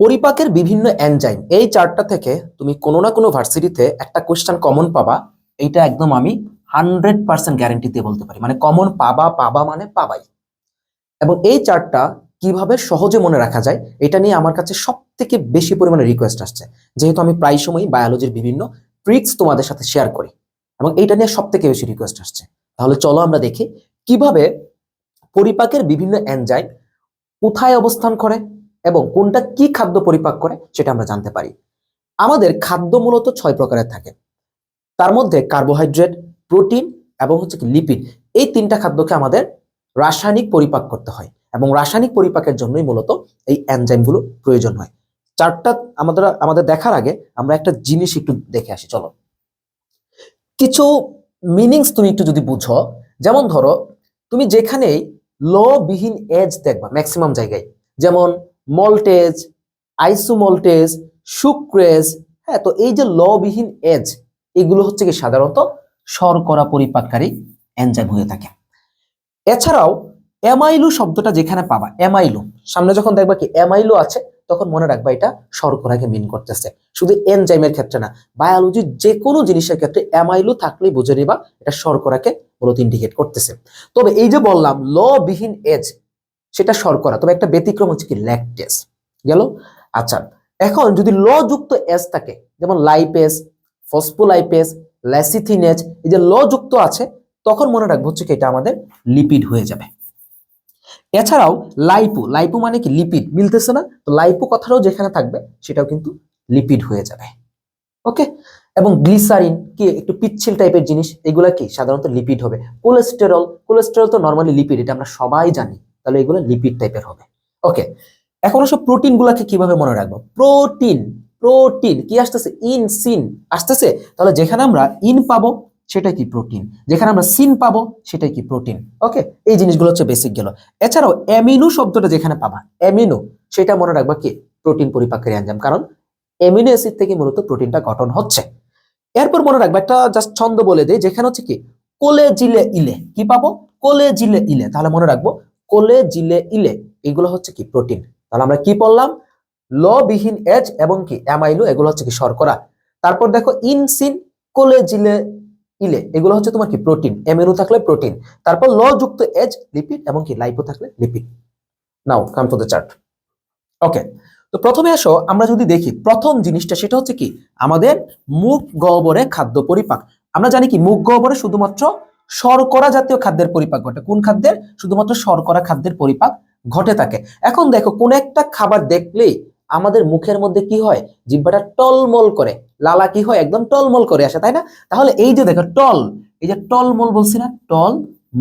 পরিপাকের বিভিন্ন এনজাইম এই চারটা থেকে তুমি কোনো না কোনো ভার্সিটিতে একটা কোশ্চেন কমন পাবা, এইটা একদম আমি হান্ড্রেড পার্সেন্ট গ্যারেন্টি দিয়ে বলতে পারি। মানে কমন পাবা পাবা মানে পাবাই। এবং এই চারটা কীভাবে সহজে মনে রাখা যায়, এটা নিয়ে আমার কাছে সব থেকে বেশি পরিমাণে রিকোয়েস্ট আসছে। যেহেতু আমি প্রায় সময় বায়োলজির বিভিন্ন ট্রিক্স তোমাদের সাথে শেয়ার করি, এবং এইটা নিয়ে সব থেকে বেশি রিকোয়েস্ট আসছে। তাহলে চলো আমরা দেখি কীভাবে পরিপাকের বিভিন্ন এনজাইম কোথায় অবস্থান করে এবং কোনটা কি খাদ্য পরিপাক করে সেটা আমরা জানতে পারি। আমাদের খাদ্য মূলত ছয় প্রকারের থাকে। তার মধ্যে কার্বোহাইড্রেট প্রোটিন এবং হচ্ছে কি লিপিড এই তিনটা খাদ্যকে আমাদের রাসায়নিক পরিপাক করতে হয় এবং রাসায়নিক পরিপাকের জন্যই মূলত এই এনজাইমগুলো প্রয়োজন হয়। চারটা আমাদের আমাদের দেখার আগে আমরা একটা জিনিস একটু দেখে আসি, চলো। কিছু মিনিংস তুমি একটু যদি বুঝো, যেমন ধরো, তুমি যেখানেই লবিহীন এজ দেখবা ম্যাক্সিমাম জায়গায়, যেমন মল্টেজ, আইসোমল্টেজ, সুক্রেজ হ্যাঁ তো এই যে লবিহীন এজ, এগুলো হচ্ছে কি সাধারণত শর্করা পরিপাককারী এনজাইম হয়ে থাকে। এছাড়াও অ্যামাইলু শব্দটা যেখানে পাবা, অ্যামাইলু, সামনে যখন দেখবা কি অ্যামাইলু আছে, তখন মনে রাখবা এটা শর্করাকে মিন করতেছে। শুধু এনজাইমের ক্ষেত্রে না বায়োলজির যে কোনো জিনিসের ক্ষেত্রে অ্যামাইলু থাকলেই বুঝে নিবা এটা শর্করাকে মূলত ইন্ডিকেট করতেছে। তবে এই যে বললাম, লবিহীন এজ সেটা শর্করা তবে একটা ব্যতিক্রম হচ্ছে কি? ল্যাকটেস গেল? আচ্ছা এখন যদি ল যুক্ত এস থাকে, যেমন লাইপেস ফসফোলাইপেস ল্যাসিথিনেজ এই যে ল যুক্ত আছে, তখন মনে রাখব হচ্ছে কি, এটা আমাদের লিপিড হয়ে যাবে। এছাড়াও লাইপো লাইপো মানে কি? লিপিড মিলতেছে না? তো লাইপো কথাটাও যেখানে থাকবে, সেটাও কিন্তু লিপিড হয়ে যাবে। ওকে এবং গ্লিসারিন কি? একটু পিচ্ছিল টাইপের জিনিস, এগুলা কি? সাধারণত লিপিড হবে। কোলেস্টেরল কোলেস্টেরল তো নর্মালি লিপিড এটা আমরা সবাই জানি। তাহলে এগুলো লিপিড টাইপের হবে। ওকে এখন সব প্রোটিন গুলাকে কীভাবে মনে রাখব? প্রোটিন প্রোটিন কি আসতেছে? ইন সিন আসতেছে? তাহলে যেখানে আমরা ইন পাবো সেটা কি প্রোটিন যেখানে আমরা সিন পাবো, সেটাই কি প্রোটিন ওকে এই জিনিসগুলো হচ্ছে বেসিক গেল। এছাড়াও অ্যামিনো শব্দটা যেখানে পাবা অ্যামিনো সেটা মনে রাখবা কি? প্রোটিন পরিপাকের অ্যাঞ্জাম কারণ অ্যামিনো অ্যাসিড থেকে মূলত প্রোটিনটা গঠন হচ্ছে। এরপর মনে রাখবা, একটা জাস্ট ছন্দ বলে দেয় যেখানে হচ্ছে কি? কোলে জিলে ইলে, কি পাবো? কোলে জিলে ইলে। তাহলে মনে রাখব কোলে, জিলে, ইলে, এগুলো হচ্ছে কি প্রোটিন। তাহলে আমরা কি পড়লাম? ল বিহীন এজ এবং কি অ্যামাইলো এগুলো হচ্ছে কি শর্করা। তারপর দেখো ইনসিন, কোলে, জিলে, ইলে, এগুলো হচ্ছে তোমার কি প্রোটিন। এমএনও থাকলে প্রোটিন। তারপর ল যুক্ত এজ, লিপিড এবং কি লাইপো থাকলে lipid. Now come to the chart okay তো প্রথমে আসো আমরা যদি দেখি প্রথম জিনিসটা, সেটা হচ্ছে কি? আমাদের মুখ গহ্বরে খাদ্য পরিপাক। আমরা জানি কি, মুখ গহ্বরে শুধুমাত্র শর্করা জাতীয় খাদ্যের পরিপাক ঘটে। কোন খাদ্যের? শুধুমাত্র শর্করা খাদ্যের পরিপাক ঘটে থাকে। এখন দেখো, কোন একটা খাবার দেখলেই আমাদের মুখের মধ্যে কি হয়? জিব্বাটা টলমল করে। লালা কি হয়? একদম টলমল করে আসে, তাই না? তাহলে এই যে দেখো, টল, এই যে টলমল বলছি না টল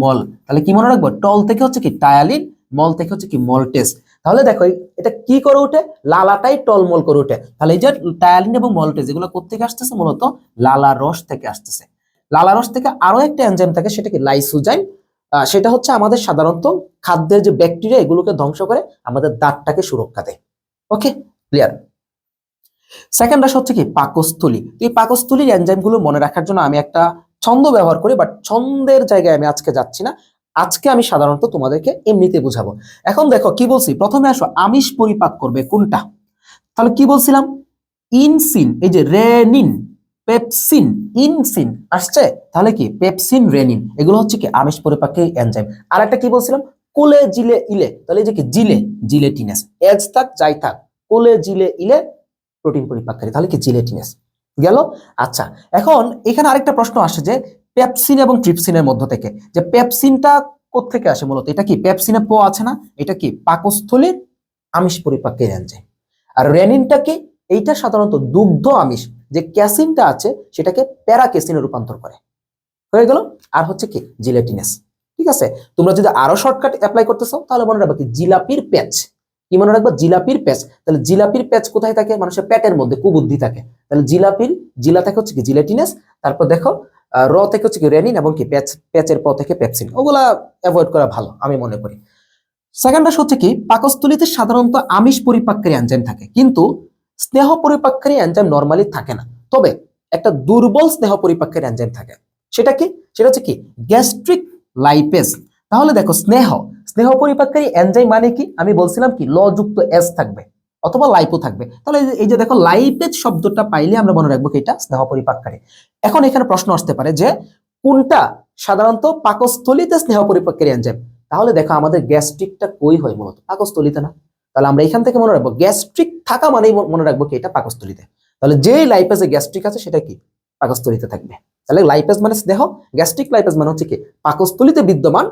মল তাহলে কি মনে রাখব? টল থেকে হচ্ছে কি টায়ালিন, মল থেকে হচ্ছে কি মলটেস তাহলে দেখো এটা কি করে ওঠে লালাটাই টলমল করে ওঠে তাহলে এই যে টায়ালিন এবং মলটেস এগুলো কোথেকে আসতেছে? মূলত লালা রস থেকে আসতেছে। লালা রস থেকে আরও একটা এনজাইম থাকে সেটা কি লাইসোজাইম সেটা হচ্ছে আমাদের সাধারণত খাদ্যের যে ব্যাকটেরিয়া এগুলোকে ধ্বংস করে আমাদের দাঁতটাকে সুরক্ষা দেয়। ওকে ক্লিয়ার সেকেন্ড রাশ হচ্ছে কি? পাকস্থলী। এই পাকস্থলীর এনজাইমগুলো মনে রাখার জন্য আমি একটা ছন্দ ব্যবহার করি বাট ছন্দের জায়গায় আমি আজকে যাচ্ছি না। আজকে আমি সাধারণত তোমাদেরকে এমনিতে বুঝাবো। এখন দেখো, কি বলছি? প্রথমে আসো, আমিষ পরিপাক করবে কোনটা? তাহলে কি বলছিলাম? ইনসিন এই যে রেনিন পেপসিন, ইনসিন আসছে, তাহলে কি? পেপসিন রেনিন, এগুলো হচ্ছে কি? আমিষ পরিপাকের এনজাইম আর একটা কি বলছিলাম? কোলে জিলে ইলে তাহলে যে কি? জিলে, জিলেটিনাস। এজ থাক, যাই থাক কোলে জিলে ইলে প্রোটিন পরিপাককারী, তাহলে কি? জিলেটিনাস। গেল? আচ্ছা এখন এখানে আরেকটা প্রশ্ন আসে যে, পেপসিন এবং ট্রিপসিনের মধ্য থেকে, যে পেপসিনটা কোত্থেকে আসে মূলত? এটা কি পেপসিনে পো আছে না? এটা কি পাকস্থলীর আমিষ পরিপাকের এনজাইম আর রেনিনটা কি? এইটা সাধারণত দুগ্ধ আমিষ যে ক্যাসিনটা আছে সেটাকে প্যারা ক্যাসিনে রূপান্তর করে। হয়ে গেল? আর হচ্ছে কি? জিলেটিনাস। ঠিক আছে? তোমরা যদি আরও শর্টকাট অ্যাপ্লাই করতে চাও তাহলে মনে রাখবা কি? জিলাপির প্যাচ। কি মনে রাখবা? জিলাপির প্যাচ। তাহলে জিলাপির প্যাচ কোথায় থাকে? মানুষের পেটের মধ্যে, কুবুদ্ধি থাকে। তাহলে জিলাপির, জিলা থেকে হচ্ছে কি? জিলেটিনাস। তারপর দেখো র থেকে হচ্ছে কি? রেনিন এবং কি? প্যাচ, প্যাচের প থেকে পেপসিন। ওগুলা অ্যাভয়েড করা ভালো, আমি মনে করি। সেকেন্ড হচ্ছে কি? পাকস্থলীতে সাধারণত আমিষ পরিপাককারী এনজাইম থাকে। কিন্তু স্নেহ পরিপাককারী এনজাইম নর্মালি থাকে না। তবে একটা দুর্বল স্নেহ পরিপাককারী এনজাইম থাকে। সেটা কি? সেটা হচ্ছে কি? গ্যাস্ট্রিক লাইপেজ তাহলে দেখো, স্নেহ। স্নেহ পরিপাককারী এনজাইম মানে কি? আমি বলছিলাম কি? লযুক্ত যুক্ত এস থাকবে অথবা লাইপো থাকবে। তাহলে এই যে- এই যে দেখো লাইপেজ শব্দটা পাইলে আমরা মনে রাখব কি? এটা স্নেহ পরিপাককারী এখন এখানে প্রশ্ন আসতে পারে যে, কোনটা সাধারণত পাকস্থলিতে স্নেহ পরিপাককারী এনজাইম তাহলে দেখো, আমাদের গ্যাস্ট্রিকটা কই হয় মূলত পাকস্থলিতে না। তাহলে আমরা এখান থেকে মনে রাখব গ্যাস্ট্রিক থাকা মানেই মনে রাখব কি এটা পাকস্থলিতে। তাহলে যে লাইপেজে গ্যাস্ট্রিক আছে সেটা কি? পাকস্থলিতে থাকবে। তাহলে লাইপেজ মানে স্নেহ গ্যাস্ট্রিক লাইপেজ মানে হচ্ছে কি? পাকস্থলিতে বিদ্যমান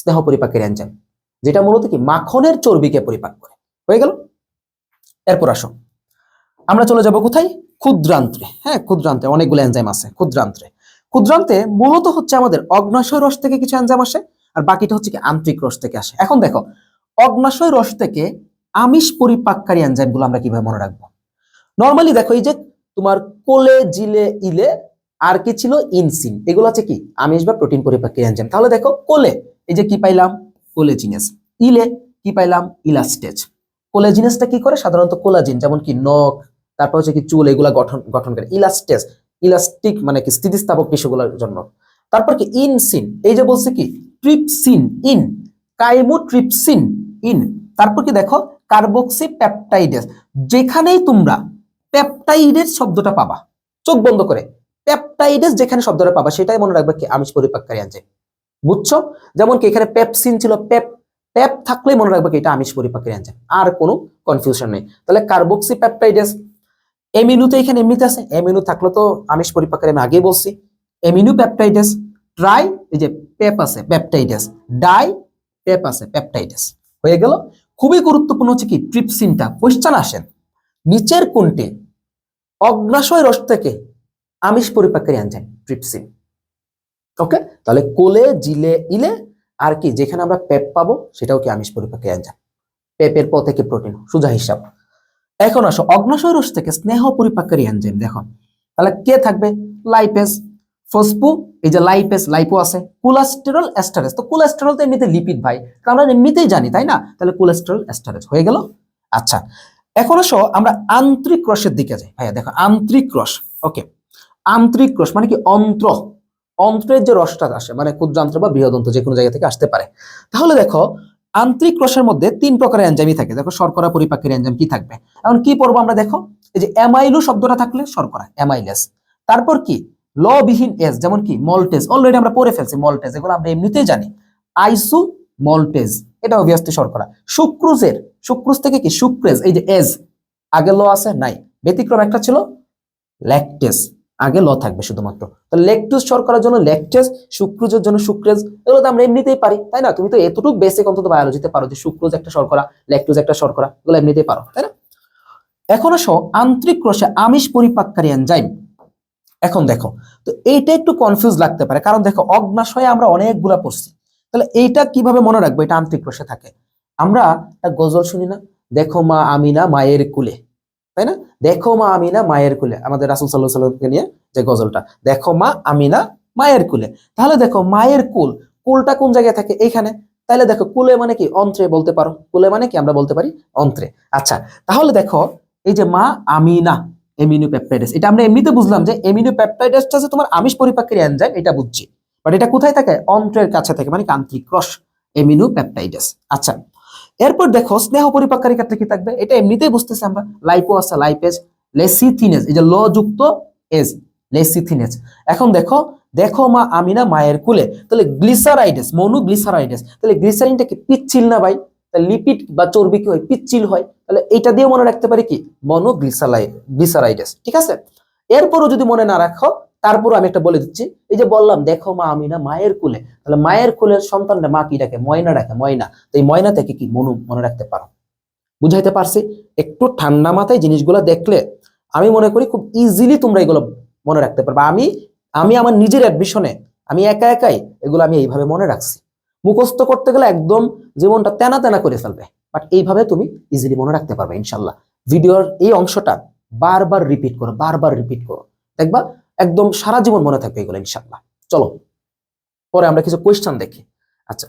স্নেহ পরিপাকের এনজাইম যেটা মূলত কি? মাখনের চর্বিকে পরিপাক করে। হয়ে গেল? এরপর আসো। আমরা চলে যাব কোথায়? ক্ষুদ্রান্ত্রে। হ্যাঁ ক্ষুদ্রান্ত্রে অনেকগুলো এনজাইম আছে, ক্ষুদ্রান্ত্রে। ক্ষুদ্রান্তে মূলত হচ্ছে আমাদের অগ্নাশয় রস থেকে কিছু এনজাইম আসে, আর বাকিটা হচ্ছে কি? আন্তরিক রস থেকে আসে। এখন দেখো, অগ্নাশয় রস থেকে আমিষ পরিপাককারী এনজাইমগুলো আমরা কীভাবে মনে রাখব? নর্মালি দেখো এই যে তোমার কোলে, জিলে, ইলে আর কি ছিল? ইনসিন এগুলো হচ্ছে কি? আমিষ বা প্রোটিন পরিপাককারী এনজাইম তাহলে দেখো কোলে, এই যে কি পাইলাম? কোলেজিনেস। ইলে কি পাইলাম? ইলাস্টেজ। কোলেজিনেসটা কি করে? সাধারণত কোলাজিন, যেমন কি নখ, তারপর হচ্ছে কি চুল, এগুলা গঠন গঠন করে। ইলাস্টেজ, ইলাস্টিক মানে কি স্থিতিস্থাপক টিস্যুগুলোর জন্য। তারপর কি ইনসিন এই যে বলছে কি, ট্রিপসিন, ইন। Chymotrypsin, in. তারপর কি দেখো? কার্বক্সি পেপটাইডেস যেখানেই তোমরা পেপটাইডের শব্দটা পাবা, চোখ বন্ধ করে, পেপটাইডেস যেখানে শব্দটা পাবা, সেটাই মনে রাখবে কি আমিষ পরিপাককারী এনজাইম বুঝছ? যেমন কি এখানে পেপসিন ছিল, পেপ পেপ থাকলেই মনে রাখবে কি এটা আমিষ পরিপাকের এনজাইম আর কোনো কনফিউশন নেই। তাহলে কার্বক্সি পেপটাইডেস এমিনু তো এখানে এমনিতে আছে, এমিনু থাকলে তো আমিষ পরিপাকের আমি আগেই বলছি। এমিনু পেপটাইডেস ট্রাই, এই যে পেপ আছে, পেপটাইডেস, ডাই, পেপ আছে, পেপটাইডেস। হয়ে গেল? খুবই গুরুত্বপূর্ণ হচ্ছে কি ট্রিপসিনটা কোয়েশ্চান আসেন, নিচের কোনটি অগ্নাশয় রস থেকে আমিষ পরিপাকের এনজাইম ট্রিপসিন ওকে তাহলে কোলে, জিলে, ইলে, আর কি, যেখানে আমরা পেপ পাবো, সেটাও কি আমিষ পরিপাকের এনজাইম পেপের পর থেকে প্রোটিন সোজা হিসাব। এখন আসো অগ্নাশয় রস থেকে স্নেহ পরিপাককারী এনজাইম দেখো। তাহলে কে থাকবে? লাইপেস ফসফু এই যে লাইপেস লাইপো আছে কোলেস্টেরল এস্টারেজ তো কোলেস্টেরল তো এমনিতে লিপিড ভাই আমরা এমনিতেই জানি, তাই না? তাহলে কোলেস্টেরল এস্টারেজ হয়ে গেল। আচ্ছা এখন আসো আমরা আন্তরিক রসের দিকে যাই। ভাইয়া, দেখো, আন্তরিক রস ওকে আন্তরিক রস মানে কি? অন্ত্র। অন্ত্রের যে রসটা আসে মানে ক্ষুদ্রান্ত্র বা বৃহদন্ত্র যে কোনো জায়গা থেকে আসতে পারে। তাহলে দেখো, আন্তরিক রসের মধ্যে তিন প্রকারের এনজাইমই থাকে। দেখো, শর্করা পরিপাকের এনজাইম কি থাকবে? এখন কি পড়ব আমরা দেখো? এই যে অ্যামাইলো শব্দটা থাকলে শর্করা অ্যামাইলেস তারপর কি? ল বিহীন এস যেমন কি মল্টেজ। অলরেডি আমরা পড়ে ফেলছি মলটেজ, এগুলো আমরা এমনিতেই জানি। আইসু মলটেজ, এটা অবভিয়াসলি শর্করা। সুক্রুজের, সুক্রুজ থেকে কি? সুক্রেজ, এই যে এজ আগে ল আছে? নাই। ব্যতিক্রম একটা ছিল? ল্যাকটেস, আগে ল থাকবে শুধুমাত্র। তো ল্যাকটোজ শর্করার জন্য ল্যাকটেজ সুক্রোজের জন্য সুক্রেজ, এগুলো তো আমরা এমনিতেই পারি, তাই না? তুমি তো এতটুকু বেসিক অন্তত বায়োলজিতে পারো যে সুক্রোজ একটা শর্করা ল্যাকটোজ একটা শর্করা, এগুলো এমনিতেই পারো, তাই না? এখন আসো আন্তরিক রসে আমিষ পরিপাককারী এনজাইম এখন দেখো, তো এইটা একটু কনফিউজ লাগতে পারে। কারণ দেখো অগ্নাশয়ে আমরা অনেকগুলা পড়ছি। তাহলে এইটা কীভাবে মনে রাখব? এটা আন্তিক রসে থাকে। আমরা গজল শুনি না, দেখো মা আমিনা মায়ের কুলে। তাই না? দেখো মা আমিনা মায়ের কুলে। আমাদের রাসুল সাল্লাহ সাল্লামকে নিয়ে যে গজলটা, দেখো মা আমিনা মায়ের কুলে। তাহলে দেখো, মায়ের কুল, কুলটা কোন জায়গায় থাকে? এইখানে। তাহলে দেখো, কুলে মানে কি? অন্ত্রে বলতে পারো। কুলে মানে কি? আমরা বলতে পারি অন্ত্রে। আচ্ছা তাহলে দেখো, এই যে মা আমিনা এমিনো এটা আমরা এমনিতে বুঝলাম যে এমিনো পেপটাইডাসটা যে তোমার আমিষ পরিপাকের এনজাইম এটা বুঝছি। বাট এটা কোথায় থাকে? অন্ত্রের কাছে থাকে মানে আন্তরিক রস এমিনো আচ্ছা এরপর দেখো স্নেহ পরিপাককারী ক্ষেত্রে কি থাকবে? এটা এমনিতেই বুঝতেছি আমরা। লাইপো আছে লাইপেজ লেসিথিনেজ এই যে ল যুক্ত এজ লেসিথিনেজ এখন দেখো দেখো মা আমিনা মায়ের কুলে। তাহলে গ্লিসারাইডেস মনু গ্লিসারাইডেস তাহলে গ্লিসারিনটা কি পিচ্ছিল না ভাই? তাহলে লিপিড বা চর্বি কি হয় পিচ্ছিল হয়। তাহলে এটা দিয়ে মনে রাখতে পারি কি? মনো গ্লিসালাই গ্লিসারাইডেস ঠিক আছে? এরপরও যদি মনে না রাখো তারপর আমি একটা বলে দিচ্ছি, এই যে বললাম, দেখো মা আমিনা মায়ের কুলে, তাহলে মায়ের কুলের সন্তানটা মা কি ডাকে ময়না ডাকে ময়না। তো এই ময়না থেকে কি মনু মনে রাখতে পারো? বুঝাইতে পারছি? একটু ঠান্ডা মাথায় জিনিসগুলো দেখলে, আমি মনে করি খুব ইজিলি তোমরা এগুলো মনে রাখতে পারবে। আমি আমি আমার নিজের অ্যাডমিশনে আমি একা একাই এগুলো আমি এইভাবে মনে রাখছি। মুখস্থ করতে গেলে একদম জীবনটা তেনা তেনা করে ফেলবে। বাট এইভাবে তুমি ইজিলি মনে রাখতে পারবে ইনশাল্লাহ ভিডিওর এই অংশটা বারবার রিপিট করো, বারবার রিপিট করো। দেখবা একদম সারা জীবন মনে থাকবে এগুলো ইনশাল্লাহ চলো, পরে আমরা কিছু কোয়েশ্চেন দেখি। আচ্ছা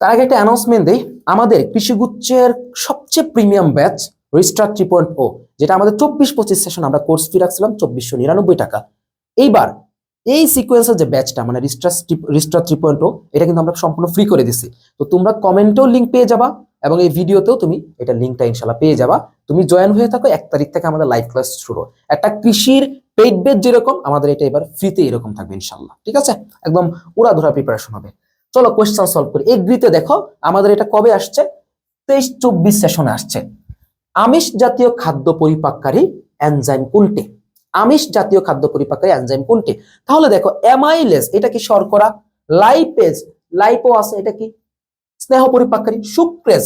তার আগে একটা অ্যানাউন্সমেন্ট দিই। আমাদের কৃষিগুচ্ছের সবচেয়ে প্রিমিয়াম ব্যাচ রিস্টার থ্রি পয়েন্ট ও যেটা আমাদের চব্বিশ পঁচিশ সেশন আমরা কোর্স ফি রাখছিলাম চব্বিশশো নিরানব্বই টাকা। এইবার এই সিকোয়েন্সের যে ব্যাচটা মানে রিস্টার রিস্টার থ্রি পয়েন্ট ও এটা কিন্তু আমরা সম্পূর্ণ ফ্রি করে দিচ্ছি তো তোমরা কমেন্টেও লিঙ্ক পেয়ে যাবা। এবং এই ভিডিওতেও তুমি এটা লিঙ্কটা ইনশাল্লাহ পেয়ে যাবা। তুমি জয়েন হয়ে থাকো, এক তারিখ থেকে আমাদের লাইভ ক্লাস শুরু একটা কৃষির পেইড বেজ যেরকম, আমাদের এটা এবার ফ্রিতে এরকম থাকবে ইনশাল্লাহ ঠিক আছে? একদম উড়াধুরা প্রিপারেশন হবে। চলো কোয়েশ্চেন সলভ করি। এগ্রিতে দেখো, আমাদের এটা কবে আসছে? তেইশ চব্বিশ সেশনে আসছে। আমিষ জাতীয় খাদ্য পরিপাককারী এনজাইম কোনটি? আমিষ জাতীয় খাদ্য পরিপাককারী এনজাইম কোনটি? তাহলে দেখো অ্যামাইলেজ এটা কি শর্করা? লাইপেজ লাইপো আছে এটা কি? স্নেহ পরিপাককারী সুক্রেজ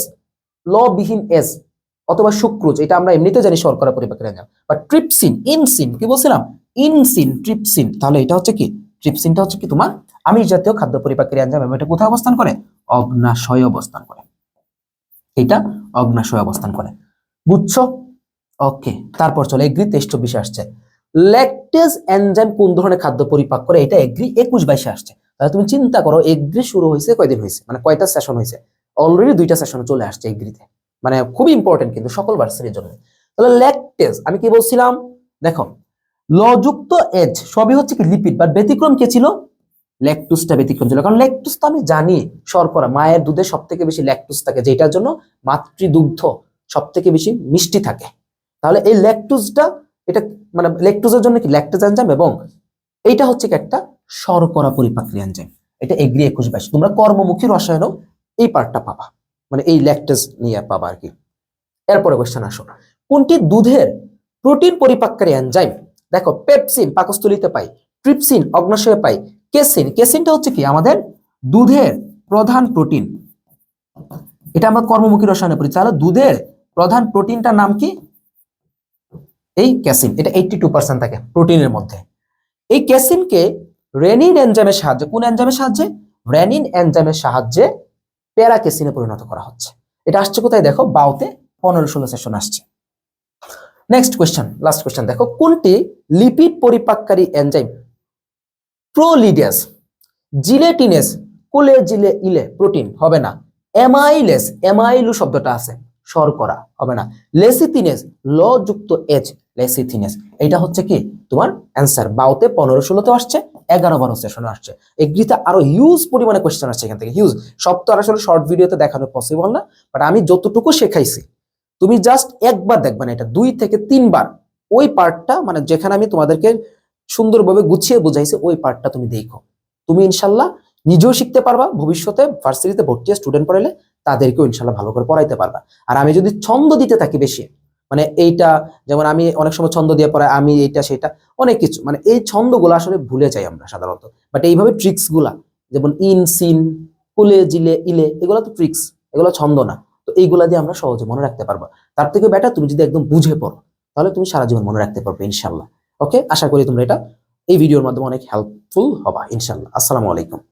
লবিহীন এস অথবা সুক্রোজ এটা আমরা এমনিতে জানি শর্করা পরিপাকের এনজাইম বা ট্রিপসিন ইনসিন কি বলছিলাম? ইনসিন ট্রিপসিন তাহলে এটা হচ্ছে কি? ট্রিপসিনটা হচ্ছে কি তোমার আমিষ জাতীয় খাদ্য পরিপাকের এনজাইম এবং এটা কোথায় অবস্থান করে? অগ্নাশয় অবস্থান করে। এটা অগ্নাশয় অবস্থান করে। বুঝছ? ওকে, তারপর চলো এগ্রি তেইশ চব্বিশে আসছে। ল্যাকটেজ এনজাইম কোন ধরনের খাদ্য পরিপাক করে? এটা এগ্রি একুশ বাইশে আসছে। তাহলে তুমি চিন্তা করো, এগ্রি শুরু হয়েছে কয়দিন হয়েছে? মানে কয়টা সেশন হয়েছে? অলরেডি দুইটা সেশন চলে আসছে এগ্রিতে। মানে খুবই ইম্পর্টেন্ট কিন্তু সকল ভার্সিটির জন্য। তাহলে ল্যাকটেজ আমি কি বলছিলাম? দেখো, লযুক্ত এজ সবই হচ্ছে কি লিপিড বাট ব্যতিক্রম কে ছিল? ল্যাকটুসটা ব্যতিক্রম ছিল। কারণ ল্যাকটুস তো আমি জানি, শর্করা, মায়ের দুধে সব থেকে বেশি ল্যাকটুস থাকে, যেটার জন্য মাতৃদুগ্ধ সব থেকে বেশি মিষ্টি থাকে। তাহলে এই ল্যাকটুসটা এটা মানে ল্যাকটুসের জন্য কি ল্যাকটেজ এনজাইম এবং এইটা হচ্ছে কি একটা শর্করা পরিপাকী এনজাইম এটা এগ্রি একুশ বাইশ। তোমরা কর্মমুখী রসায়নও এই পার্টটা পাবা। মানে এই ল্যাকটেজ নিয়ে পাবা আর কি। এরপরে কোশ্চেন আসো। কোনটি দুধের প্রোটিন পরিপাককারী এনজাইম দেখো পেপসিন পাকস্থলিতে পাই ট্রিপসিন অগ্নাশয়ে পাই কেসিন কেসিনটা হচ্ছে কি? আমাদের দুধের প্রধান প্রোটিন এটা আমরা কর্মমুখী রসায়নে পড়ি। তাহলে দুধের প্রধান প্রোটিনটার নাম কি? এই ক্যাসিন এটা এইটটি টু পার্সেন্ট থাকে প্রোটিনের মধ্যে। এই ক্যাসিনকে রেনিন এনজাইমের সাহায্যে, কোন এনজাইমের সাহায্যে? রেনিন এনজাইমের সাহায্যে প্যারা ক্যাসিনে পরিণত করা হচ্ছে। এটা আসছে কোথায়? দেখো, বাউতে পনেরো ষোলো সেশন আসছে। নেক্সট কোয়েশ্চেন লাস্ট কোয়েশ্চেন দেখো, কোনটি লিপিড পরিপাককারী এনজাইম? প্রোলিডেস জিলেটিনেস কোলে জিলে ইলে প্রোটিন, হবে না। এমাইলেস এমাইলু শব্দটা আছে। শর্করা, হবে না। লেসিথিনেস ল যুক্ত এচ লেসিথিনেস। এটা হচ্ছে কি? তোমার অ্যান্সার। বাউতে পনেরো ষোলোতে আসছে, এগারো বারো সেশনে আসছে। এগ্রিতে আরও হিউজ পরিমাণে কোয়েশ্চেন আসছে এখান থেকে। হিউজ সব তো আসলে শর্ট ভিডিওতে দেখানো পসিবল না বাট আমি যতটুকু শেখাইছি, তুমি জাস্ট একবার দেখবে না এটা, দুই থেকে তিনবার। ওই পার্টটা মানে যেখানে আমি তোমাদেরকে সুন্দরভাবে গুছিয়ে বুঝাইছি, ওই পার্টটা তুমি দেখো। তুমি ইনশাল্লাহ নিজেও শিখতে পারবা, ভবিষ্যতে ভার্সিটিতে ভর্তি স্টুডেন্ট পড়াইলে তাদেরকেও ইনশাল্লাহ ভালো করে পড়াইতে পারবা। আর আমি যদি ছন্দ দিতে থাকি বেশি মানে এইটা, যেমন আমি অনেক সময় ছন্দ দিয়ে পড়াই, আমি এইটা, সেটা, অনেক কিছু মানে এই ছন্দগুলো আসলে ভুলে যাই আমরা সাধারণত। বাট এইভাবে ট্রিক্সগুলা, যেমন ইন সিন কুলে, জিলে, ইলে, এগুলো তো ট্রিক্স এগুলো ছন্দ না। তো এইগুলা দিয়ে আমরা সহজে মনে রাখতে পারব। তার থেকে বেটার তুমি যদি একদম বুঝে পড়ো, তাহলে তুমি সারা জীবন মনে রাখতে পারবে ইনশাল্লাহ। ওকে আশা করি তোমরা এটা, এই ভিডিওর মাধ্যমে অনেক হেল্পফুল হবা ইনশাল্লাহ। আসসালামু আলাইকুম।